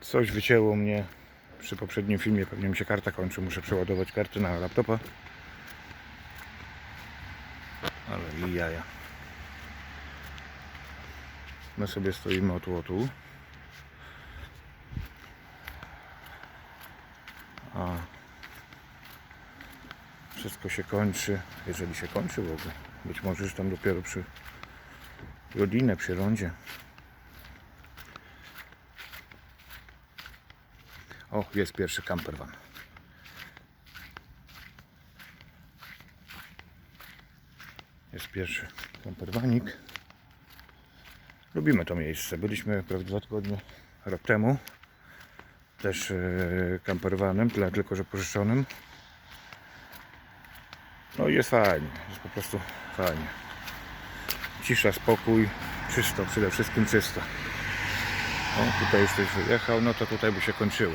Coś wycięło mnie przy poprzednim filmie, pewnie mi się karta kończy, muszę przeładować kartę na laptopa. Ale i jaja. My sobie stoimy o tu, o tu. A wszystko się kończy, jeżeli się kończy w ogóle. Być może już tam dopiero przy godzinę, przy rondzie. O, jest pierwszy campervan. Jest pierwszy campervanik. Lubimy to miejsce. Byliśmy prawie dwa tygodnie, rok temu. Też campervanem, tyle tylko, że pożyczonym. No i jest fajnie, jest po prostu fajnie. Cisza, spokój, czysto, przede wszystkim czysto. O, tutaj już ktoś wyjechał, no to tutaj by się kończyło.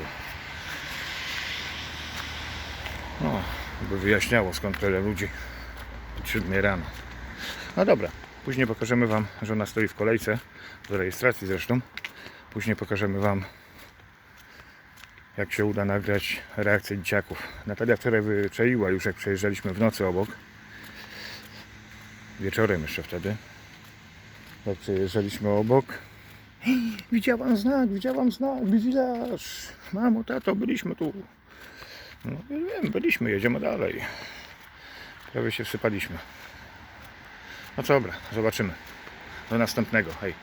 No, by wyjaśniało skąd tyle ludzi o 7 rano. No dobra, później pokażemy Wam, że ona stoi w kolejce, do rejestracji zresztą. Później pokażemy Wam, jak się uda nagrać reakcję dzieciaków. Natalia wczoraj wyczaiła już, jak przejeżdżaliśmy w nocy obok. Wieczorem jeszcze wtedy. Jak przejeżdżaliśmy obok. Widziałam znak, widziałam znak, widzisz. Mamo, tato, byliśmy tu. No wiem, byliśmy, jedziemy dalej. Prawie się wsypaliśmy. No co dobra, zobaczymy. Do następnego, hej.